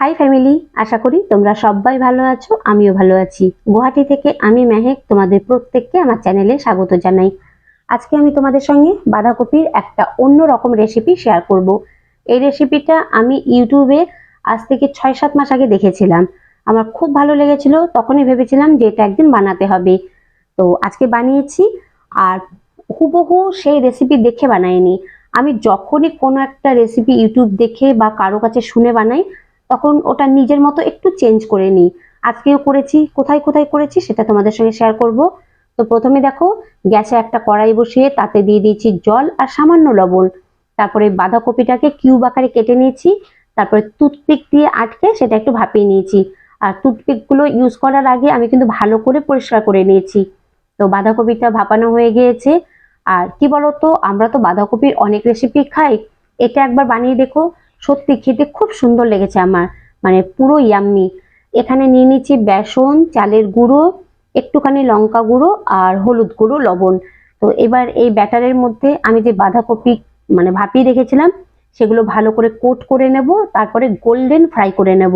High family আশা করি তোমরা সবাই ভালো আছো, আমিও ভালো আছি। গুয়াহাটি থেকে আমি মেহেক, তোমাদের প্রত্যেককে আমার চ্যানেলে স্বাগত জানাই। আজকে আমি তোমাদের সঙ্গে বাঁধাকপির একটা অন্য রকম রেসিপি শেয়ার করব। এই রেসিপিটা আমি ইউটিউবে আজ থেকে ছয় সাত মাস আগে দেখেছিলাম। আমার খুব ভালো লেগেছিল, তখনই ভেবেছিলাম যে এটা একদিন বানাতে হবে। তো আজকে বানিয়েছি, আর হুবহু সেই রেসিপি দেখে বানাইনি। আমি যখনই কোনো একটা রেসিপি ইউটিউব দেখে বা কারও কাছে শুনে বানাই তখন ওটা নিজের মতো একটু চেঞ্জ করে নিই। আজকেও করেছি, কোথায় কোথায় করেছি সেটা তোমাদের সঙ্গে শেয়ার করব। তো প্রথমে দেখো, গ্যাসে একটা কড়াই বসিয়ে তাতে দিয়ে দিয়েছি জল আর সামান্য লবণ। তারপরে বাঁধাকপিটাকে কিউব আকারে কেটে নিয়েছি, তারপরে টুথপিক দিয়ে আটকে সেটা একটু ভাপিয়ে নিয়েছি। আর টুথপিকগুলো ইউজ করার আগে আমি কিন্তু ভালো করে পরিষ্কার করে নিয়েছি। তো বাঁধাকপিটা ভাপানো হয়ে গিয়েছে। আর কি বলতো, আমরা তো বাঁধাকপির অনেক রেসিপি খাই, এটা একবার বানিয়ে দেখো। সত্যি খেতে খুব সুন্দর লেগেছে আমার। মানে পুরো ইয়াম্মি এখানে নিয়ে নিচ্ছি বেসন, চালের গুঁড়ো, একটুখানি লঙ্কা গুঁড়ো আর হলুদ গুঁড়ো, লবণ। তো এবার এই ব্যাটারের মধ্যে আমি যে বাঁধাকপি মানে ভাপিয়ে রেখেছিলাম, সেগুলো ভালো করে কোট করে নেব, তারপরে গোল্ডেন ফ্রাই করে নেব।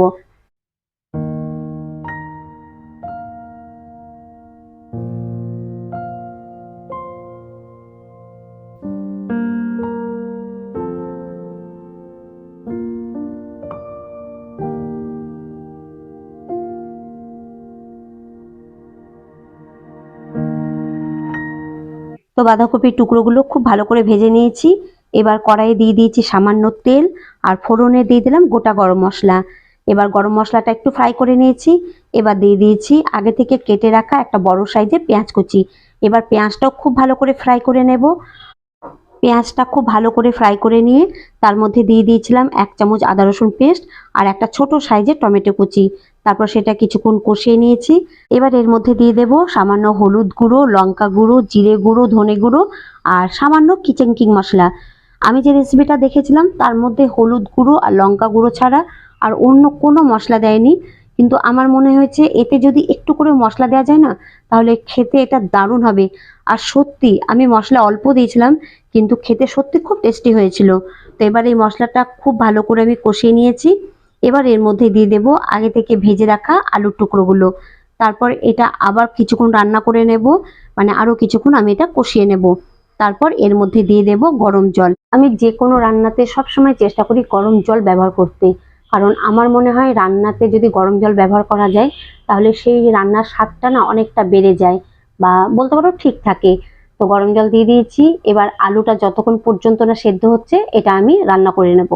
তো বাঁধাকপির টুকরোগুলো খুব ভালো করে ভেজে নিয়েছি। এবার কড়াইয়ে দিয়ে দিয়েছি সামান্য তেল আর ফোড়নে দিয়ে দিলাম গোটা গরম মশলা। এবার গরম মশলাটা একটু ফ্রাই করে নিয়েছি। এবার দিয়ে দিয়েছি আগে থেকে কেটে রাখা একটা বড় সাইজের পেঁয়াজ কুচি। এবার পেঁয়াজটাও খুব ভালো করে ফ্রাই করে নেব। পেঁয়াজটা খুব ভালো করে ফ্রাই করে নিয়ে তার মধ্যে দিয়ে দিয়েছিলাম এক চামচ আদা রসুন পেস্ট আর একটা ছোট সাইজের টমেটো কুচি। তারপর সেটা কিছুক্ষণ কষিয়ে নিয়েছি। এবার এর মধ্যে দিয়ে দেব সামান্য হলুদ গুঁড়ো, লঙ্কা গুঁড়ো, জিরে গুঁড়ো, ধনে গুঁড়ো আর সামান্য কিচেন কিং মশলা। আমি যে রেসিপিটা দেখেছিলাম তার মধ্যে হলুদ গুঁড়ো আর লঙ্কা গুঁড়ো ছাড়া আর অন্য কোনো মশলা দেয়নি। কিন্তু আমার মনে হয়েছে এতে যদি একটু করে মশলা দেওয়া যায় না, তাহলে খেতে এটা দারুণ হবে। আর সত্যি, আমি মশলা অল্প দিয়েছিলাম, কিন্তু খেতে সত্যি খুব টেস্টি হয়েছিল। তো এবার এই মশলাটা খুব ভালো করে আমি কষিয়ে নিয়েছি। এবার এর মধ্যে দিয়ে দেব আগে থেকে ভেজে রাখা আলুর টুকরোগুলো। তারপর এটা আবার কিছুক্ষণ রান্না করে নেব মানে আরও কিছুক্ষণ আমি এটা কষিয়ে নেব। তারপর এর মধ্যে দিয়ে দেব গরম জল। আমি যে কোনো রান্নাতে সবসময় চেষ্টা করি গরম জল ব্যবহার করতে। কারণ আমার মনে হয় রান্নাতে যদি গরম জল ব্যবহার করা যায়, তাহলে সেই রান্নার স্বাদটা না অনেকটা বেড়ে যায় বা বলতে পারো ঠিক থাকে। তো গরম জল দিয়ে দিয়েছি, এবার আলুটা যতক্ষণ পর্যন্ত না সেদ্ধ হচ্ছে, এটা আমি রান্না করে নেব।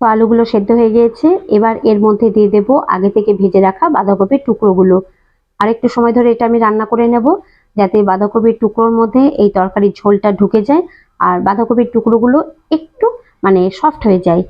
তো আলুগুলো সেদ্ধ হয়ে গিয়েছে। এবার এর মধ্যে দিয়ে দেব আগে থেকে ভেজে রাখা বাঁধাকপির টুকরোগুলো। আরেকটু সময় ধরে এটা আমি রান্না করে নেব, যাতে বাঁধাকপির টুকরোর মধ্যে এই তরকারির ঝোলটা ঢুকে যায় আর বাঁধাকপির টুকরোগুলো একটু মানে সফট হয়ে যায়।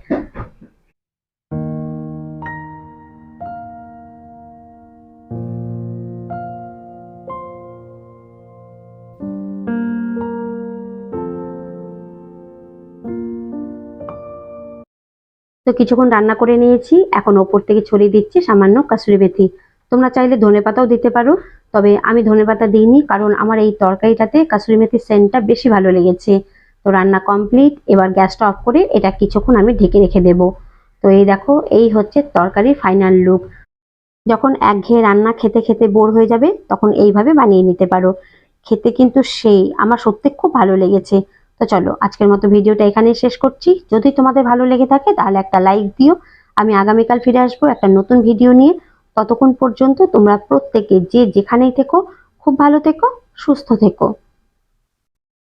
তো কিছুক্ষণ রান্না করে নিয়েছি। এখন ওপর থেকে ছড়িয়ে দিচ্ছি সামান্য কাসুরি মেথি। তোমরা চাইলে ধনেপাতাও দিতে পারো, তবে আমি ধনেপাতা দিইনি কারণ আমার এই তরকারিটাতে কাসুরি মেথির সেন্টটা বেশি ভালো লেগেছে। তো রান্না কমপ্লিট এবার গ্যাসটা অফ করে এটা কিছুক্ষণ আমি ঢেকে রেখে দেব। তো এই দেখো, এই হচ্ছে তরকারির ফাইনাল লুক যখন একঘেয়ে রান্না খেতে খেতে বোর হয়ে যাবে, তখন এইভাবে বানিয়ে নিতে পারো। খেতে কিন্তু সেই, আমার সত্যি খুব ভালো লেগেছে। তো চলো, আজকের মতো ভিডিওটা এখানেই শেষ করছি। যদি তোমাদের ভালো লেগে থাকে, তাহলে একটা লাইক দিও। আমি আগামীকাল ফিরে আসব একটা নতুন ভিডিও নিয়ে। ততক্ষণ পর্যন্ত তোমরা প্রত্যেকে যে যেখানেই থেকো, খুব ভালো থেকো, সুস্থ থেকো।